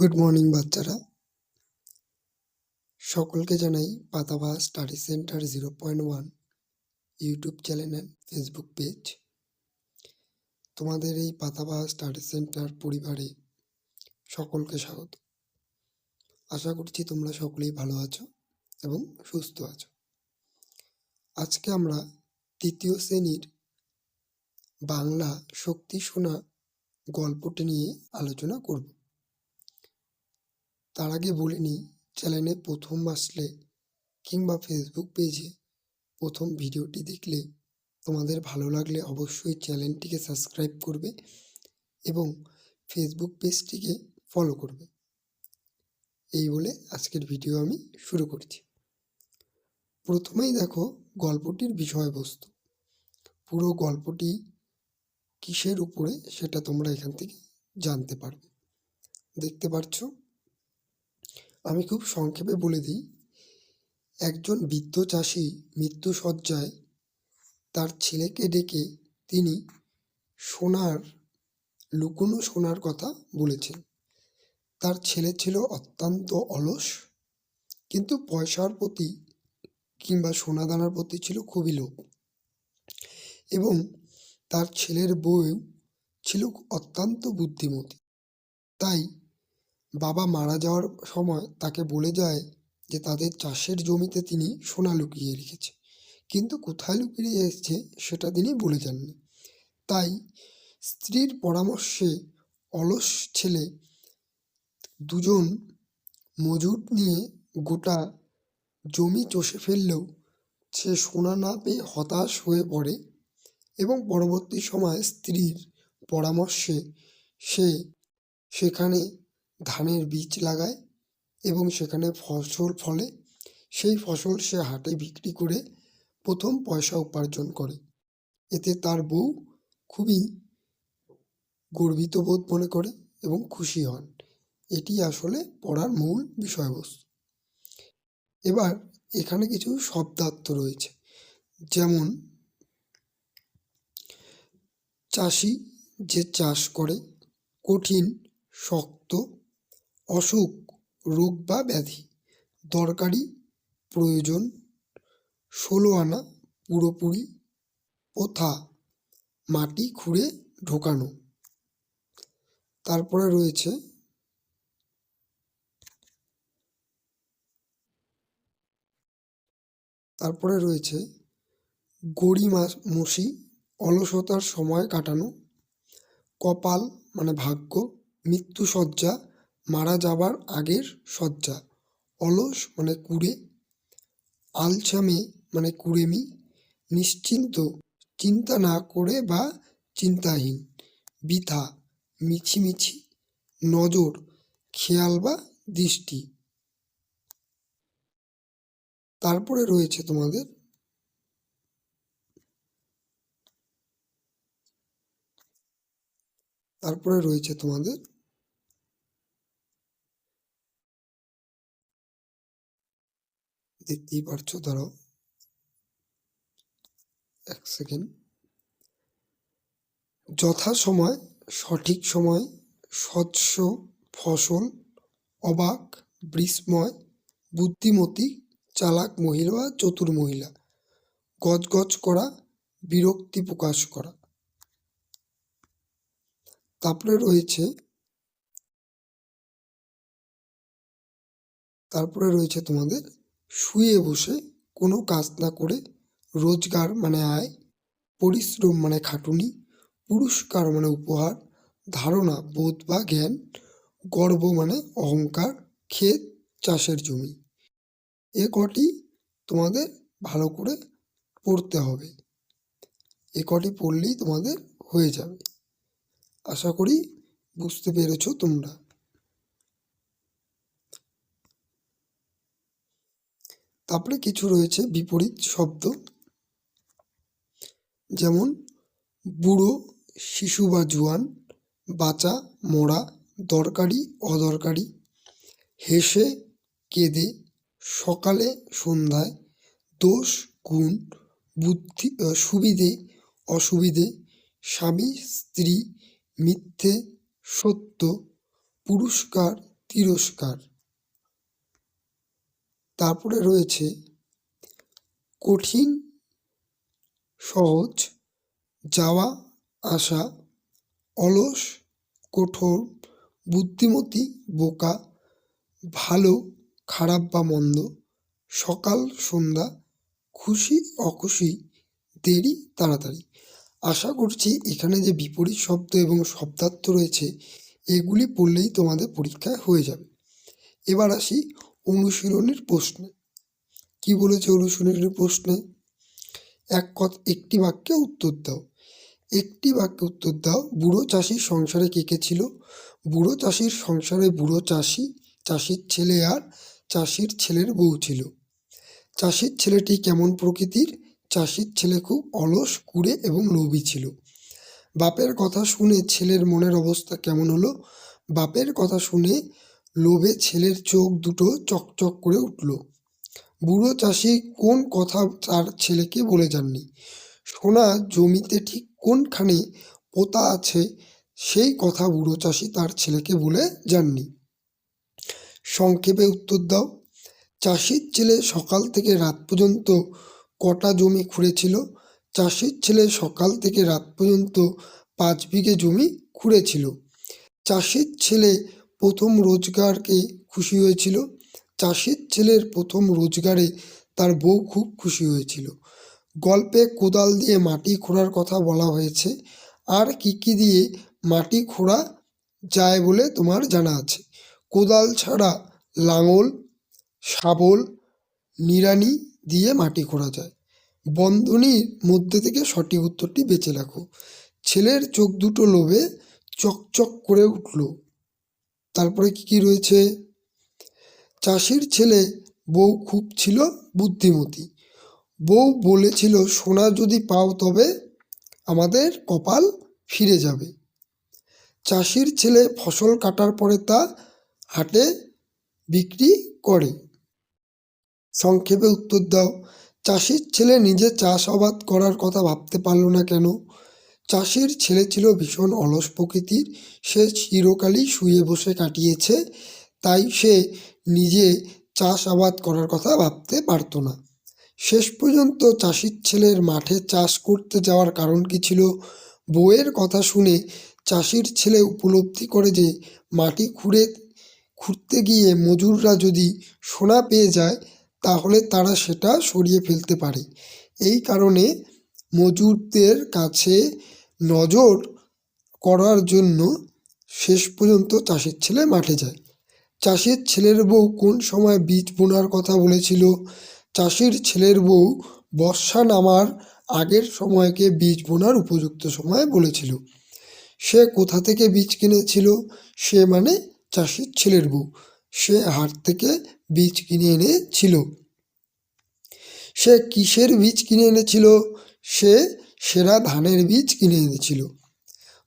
Good morning বাচ্চারা। সকলকে জানাই পাতাবা study centre zero point one YouTube channel and Facebook page তোমাদের এই পাতাবা স্টাডি সেন্টার পরিবারে সকলকে স্বাগত। আশা করছি তোমরা সকলেই ভালো আছো এবং সুস্থ আছো। আজকে আমরা তৃতীয় শ্রেণির বাংলা শক্তি শোনা গল্পটি নিয়ে আলোচনা করব। তার আগে বলে নিই চ্যানেলে প্রথম আসলে কিংবা ফেসবুক পেজে প্রথম ভিডিওটি দেখলে তোমাদের ভালো লাগলে অবশ্যই চ্যানেলটিকে সাবস্ক্রাইব করবে এবং ফেসবুক পেজটিকে ফলো করবে। এই বলে আজকের ভিডিও আমি শুরু করছি। প্রথমেই দেখো গল্পটির বিষয়বস্তু। পুরো গল্পটি কিসের উপরে সেটা তোমরা এখান থেকে জানতে পারবে। দেখতে পাচ্ছ আমি খুব সংক্ষেপে বলে দিই। একজন বৃদ্ধ চাষি মৃত্যুসজ্জায় তার ছেলেকে ডেকে তিনি সোনার, লুকোনো সোনার কথা বলেছেন। তার ছেলে ছিল অত্যন্ত অলস, কিন্তু পয়সার প্রতি কিংবা সোনাদানার প্রতি ছিল খুবই লোভ। এবং তার ছেলের বউ ছিল অত্যন্ত বুদ্ধিমতী। তাই বাবা মারা যাওয়ার সময় তাকে বলে যায় যে তাদের চাষের জমিতে তিনি সোনা লুকিয়ে রেখেছে। কিন্তু কোথায় লুকিয়ে এসেছে সেটা তিনি বলে যাননি তাই স্ত্রীর পরামর্শে অলস ছেলে দুজন মজুর নিয়ে গোটা জমি চষে ফেললেও সে সোনা না পেয়ে হতাশ হয়ে পড়ে এবং পরবর্তী সময় স্ত্রীর পরামর্শে সে সেখানে ধানের বীজ লাগায় এবং সেখানে ফসল ফলে, সেই ফসল সে হাটে বিক্রি করে প্রথম পয়সা উপার্জন করে। এতে তার বউ খুবই গর্বিত বোধ মনে করে এবং খুশি হন। এটি আসলে পড়ার মূল বিষয়বস্তু। এবার এখানে কিছু শব্দার্থ রয়েছে। যেমন, চাষি যে চাষ করে কঠিন, শক্ত অসুখ, রোগ বা ব্যাধি। দরকারি, প্রয়োজন। ষোলো আনা পুরোপুরি ওথা মাটি খুঁড়ে ঢোকানো। তারপরে রয়েছে তারপরে রয়েছে গড়িমসি অলসতার সময় কাটানো, কপাল মানে ভাগ্য, মৃত্যুসজ্জা মারা যাবার আগের শয্যা। অলস মানে কুড়ে আলছামে মানে কুড়েমি, নিশ্চিন্ত, চিন্তা না করে বা চিন্তাহীন, বৃথা, মিছিমিছি, নজর, খেয়াল বা দৃষ্টি। তারপরে রয়েছে তোমাদের তারপরে রয়েছে তোমাদের দেখতেই পারছ ধরো এক সেকেন্ড। যথাসময় সঠিক সময়, স্বচ্ছ ফসল, অবাক, বিস্ময়, বুদ্ধিমতী, চালাক মহিলা বা চতুর মহিলা। গজগজ করা, বিরক্তি প্রকাশ করা। তারপরে রয়েছে তারপরে রয়েছে তোমাদের শুয়ে বসে কোনো কাজ না করে রোজগার মানে আয়, পরিশ্রম মানে খাটুনি, পুরস্কার মানে উপহার, ধারণা, বোধ বা জ্ঞান, গর্ব মানে অহংকার, ক্ষেত, চাষের জমি। এ কটি তোমাদের ভালো করে পড়তে হবে। এ কটি পড়লেই তোমাদের হয়ে যাবে। আশা করি বুঝতে পেরেছ তোমরা। তারপরে কিছু রয়েছে বিপরীত শব্দ। যেমন, বুড়ো, শিশু বা জোয়ান বাঁচা মরা, দরকারি, অদরকারি, হেসে, কেঁদে, সকালে, সন্ধ্যায়, দোষ, গুণ, বুদ্ধি সুবিধে, অসুবিধে, স্বামী, স্ত্রী, মিথ্যে, সত্য, পুরস্কার, তিরস্কার। তারপরে রয়েছে কঠিন, সহজ, যাওয়া, আসা, অলস, কঠোর, বুদ্ধিমতী, বোকা, ভালো, খারাপ বা মন্দ, সকাল, সন্ধ্যা, খুশি, অখুশি, দেরি, তাড়াতাড়ি। আশা করছি এখানে যে বিপরীত শব্দ এবং শব্দার্থ রয়েছে, এগুলি পড়লেই তোমাদের পরীক্ষায় হয়ে যাবে। এবার আসি অনুশীলনের প্রশ্নে। কি বলেছে অনুশীলনের প্রশ্নে? এক কথা, একটি বাক্যে উত্তর দাও। একটি বাক্যে উত্তর দাও, বুড়ো চাষির সংসারে কে কে ছিল? বুড়ো চাষির সংসারে বুড়ো চাষি, চাষির ছেলে আর চাষির ছেলের বউ ছিল। চাষির ছেলেটি কেমন প্রকৃতির? চাষির ছেলে খুব অলস, কুড়ে এবং লোভী ছিল। বাপের কথা শুনে ছেলের মনের অবস্থা কেমন হলো? বাপের কথা শুনে লোভে ছেলের চোখ দুটো চকচক করে উঠল। বুড়ো চাষি, কোন কথা তার ছেলেকে বলে যাননি? সোনা জমিতে ঠিক কোনখানে পোতা আছে, সেই কথা বুড়ো চাষি তার ছেলেকে বলে যাননি। সংক্ষেপে উত্তর দাও। চাষির ছেলে সকাল থেকে রাত পর্যন্ত কটা জমি খুঁড়েছিল? চাষির ছেলে সকাল থেকে রাত পর্যন্ত পাঁচ বিঘে জমি খুঁড়েছিল। চাষির ছেলে প্রথম রোজগারকে খুশি হয়েছিল। চাষির ছেলের প্রথম রোজগারে তার বউ খুব খুশি হয়েছিল। গল্পে কোদাল দিয়ে মাটি খোঁড়ার কথা বলা হয়েছে। আর কি কি দিয়ে মাটি খোঁড়া যায় বলে তোমার জানা আছে? কোদাল ছাড়া লাঙল, শাবল, নিড়ানি দিয়ে মাটি খোঁড়া যায়। বন্ধনীর মধ্যে থেকে সঠিক উত্তরটি বেছে রাখো। ছেলের চোখ দুটো লোভে চকচক করে উঠল। তারপরে কি কি রয়েছে? চাষির ছেলে বউ খুব ছিল বুদ্ধিমতী। বউ বলেছিল, সোনা যদি পাও তবে আমাদের কপাল ফিরে যাবে। চাষির ছেলে ফসল কাটার পরে তা হাটে বিক্রি করে। সংক্ষেপে উত্তর দাও। চাষির ছেলে নিজে চাষাবাদ করার কথা ভাবতে পারল না কেন? চাষির ছেলে ছিল ভীষণ অলস প্রকৃতির। সে চিরকালই শুয়ে বসে কাটিয়েছে, তাই সে নিজে চাষাবাদ করার কথা ভাবতে পারতো না। শেষ পর্যন্ত চাষির ছেলের মাঠে চাষ করতে যাওয়ার কারণ কি ছিল বউয়ের কথা শুনে চাষির ছেলে উপলব্ধি করে যে মাটি খুঁড়ে, খুঁড়তে গিয়ে মজুররা যদি সোনা পেয়ে যায়, তাহলে তারা সেটা সরিয়ে ফেলতে পারে। এই কারণে মজুরদের কাছে নজর করার জন্য শেষ পর্যন্ত চাষির ছেলে মাঠে যায়। চাষির ছেলের বউ কোন সময় বীজ বোনার কথা বলেছিল? চাষির ছেলের বউ বর্ষা নামার আগের সময়কে বীজ বোনার উপযুক্ত সময় বলেছিল। সে কোথা থেকে বীজ কিনেছিল? সে মানে চাষির ছেলের বউ। সে হাট থেকে বীজ কিনে এনেছিল। সে কিসের বীজ কিনে এনেছিল? সে সেরা ধানের বীজ কিনে এনেছিল।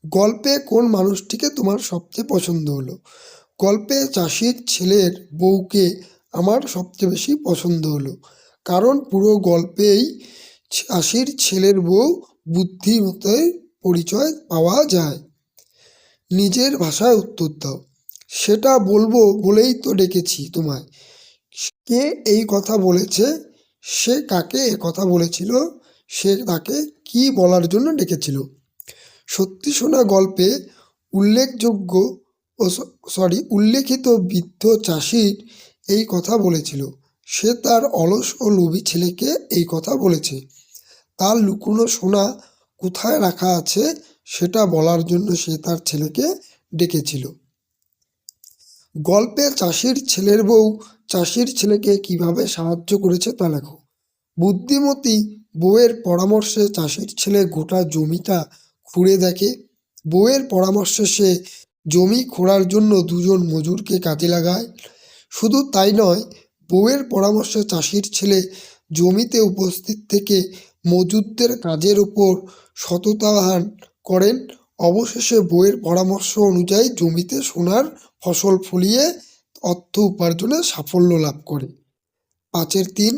গল্পে কোন মানুষটিকে তোমার সবচেয়ে পছন্দ হলো? গল্পে চাষির ছেলের বউকে আমার সবচেয়ে বেশি পছন্দ হলো। কারণ পুরো গল্পেই চাষির ছেলের বউ বুদ্ধিমতের পরিচয় পাওয়া যায়। নিজের ভাষায় উত্তর দাও। সেটা বলব বলেই তো ডেকেছি তোমায়। কে এই কথা বলেছে? সে কাকে এ কথা বলেছিল? সে তাকে কি বলার জন্য ডেকেছিল? সত্যি শোনা গল্পে উল্লেখযোগ্য ও সরি উল্লেখিত বৃদ্ধ চাষির এই কথা বলেছিল। সে তার অলস ও লোভী ছেলেকে এই কথা বলেছে। তার লুকোনো সোনা কোথায় রাখা আছে সেটা বলার জন্য সে তার ছেলেকে ডেকেছিল। গল্পে চাষির ছেলের বউ চাষির ছেলেকে কীভাবে সাহায্য করেছে তা লেখো। বুদ্ধিমতী বউয়ের পরামর্শে চাষির ছেলে গোটা জমিটা খুঁড়ে দেখে। বউয়ের পরামর্শে সে জমি খোঁড়ার জন্য দুজন মজুরকে কাজে লাগায়। শুধু তাই নয়, বউয়ের পরামর্শে চাষির ছেলে জমিতে উপস্থিত থেকে মজুরদের কাজের ওপর সততাহান করেন। অবশেষে বউয়ের পরামর্শ অনুযায়ী জমিতে সোনার ফসল ফলিয়ে অর্থ উপার্জনে সাফল্য লাভ করে। পাঁচের তিন,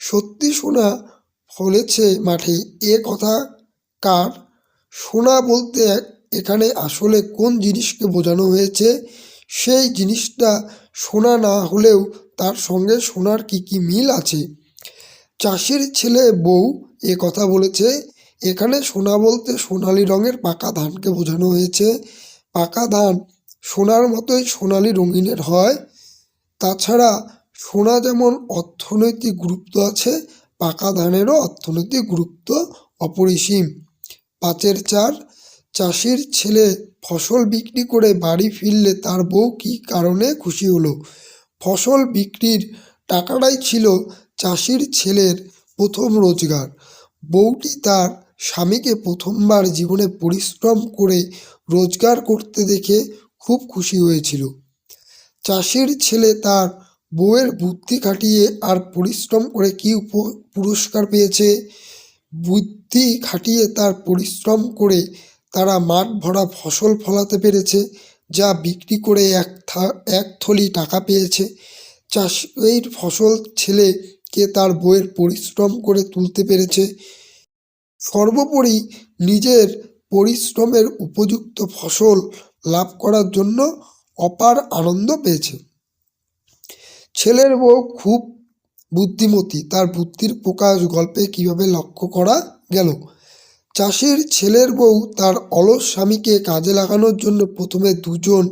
সত্যি সোনা ফলেছে মাঠে। এ কথা কার? সোনা বলতে এখানে আসলে কোন জিনিসকে বোঝানো হয়েছে? সেই জিনিসটা সোনা না হলেও তার সঙ্গে সোনার কী কী মিল আছে? চাষির ছেলে বউ এ কথা বলেছে। এখানে সোনা বলতে সোনালি রঙের পাকা ধানকে বোঝানো হয়েছে। পাকা ধান সোনার মতোই সোনালি রঙিনের হয়। তাছাড়া সোনা যেমন অর্থনৈতিক গুরুত্ব আছে পাকা ধানেরও অর্থনৈতিক গুরুত্ব অপরিসীম। পাঁচের চার, চাষির ছেলে ফসল বিক্রি করে বাড়ি ফিরলে তার বউ কী কারণে খুশি হলো? ফসল বিক্রির টাকাটাই ছিল চাষির ছেলের প্রথম রোজগার। বউটি তার স্বামীকে প্রথমবার জীবনে পরিশ্রম করে রোজগার করতে দেখে খুব খুশি হয়েছিল। চাষির ছেলে তার বউয়ের বুদ্ধি খাটিয়ে আর পরিশ্রম করে কি পুরস্কার পেয়েছে? বুদ্ধি খাটিয়ে তার পরিশ্রম করে তারা মাঠ ভরা ফসল ফলাতে পেরেছে, যা বিক্রি করে এক এক থলি টাকা পেয়েছে। চাষের ফসল ছেলেকে তার বউয়ের পরিশ্রম করে তুলতে পেরেছে। সর্বোপরি নিজের পরিশ্রমের উপযুক্ত ফসল লাভ করার জন্য অপার আনন্দ পেয়েছে। ছেলের বউ খুব বুদ্ধিমতী, তার বুদ্ধির প্রকাশ গল্পে কীভাবে লক্ষ্য করা গেল? চাষির ছেলের বউ তার অলস স্বামীকে কাজে লাগানোর জন্য প্রথমে দুজন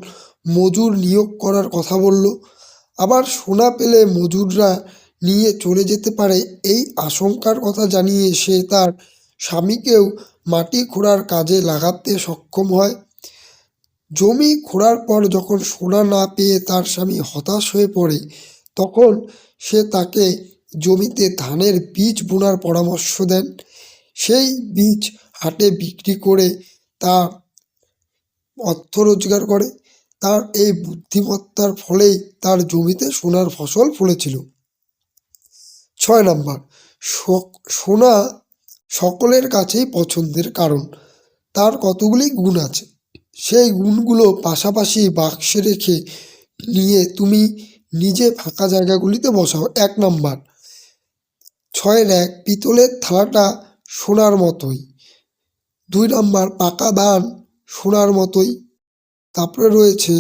মজুর নিয়োগ করার কথা বলল। আবার সোনা পেলে মজুররা নিয়ে চলে যেতে পারে এই আশঙ্কার কথা জানিয়ে সে তার স্বামীকেও মাটি খোঁড়ার কাজে লাগাতে সক্ষম হয়। জমি খোঁড়ার পর যখন সোনা না পেয়ে তার স্বামী হতাশ হয়ে পড়ে, তখন সে তাকে জমিতে ধানের বীজ বোনার পরামর্শ দেন। সেই বীজ হাটে বিক্রি করে তার অর্থ রোজগার করে। তার এই বুদ্ধিমত্তার ফলেই তার জমিতে সোনার ফসল ফলেছিল। ছয় নম্বর সোনা সকলের কাছেই পছন্দের কারণ। তার কতগুলি গুণ আছে? সেই গুণগুলো পাশাপাশি বাক্সে রেখে নিয়ে তুমি নিজে ফাঁকা জায়গাগুলিতে বসাও। এক নাম্বার। ছয়ের এক, পিতলের থালাটা সোনার মতোই। দুই নাম্বার, পাকা ধান সোনার মতোই। তারপরে রয়েছে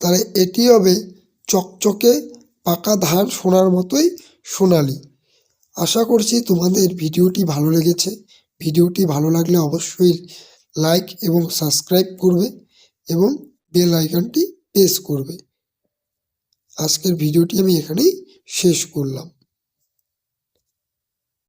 তাহলে এটি হবে চকচকে পাকা ধান সোনার মতোই সোনালি। আশা করছি তোমাদের ভিডিওটি ভালো লেগেছে। ভিডিওটি ভালো লাগলে অবশ্যই লাইক এবং সাবস্ক্রাইব করবে এবং বেল আইকনটি প্রেস করবে। আজকের ভিডিওটি আমি এখানেই শেষ করলাম।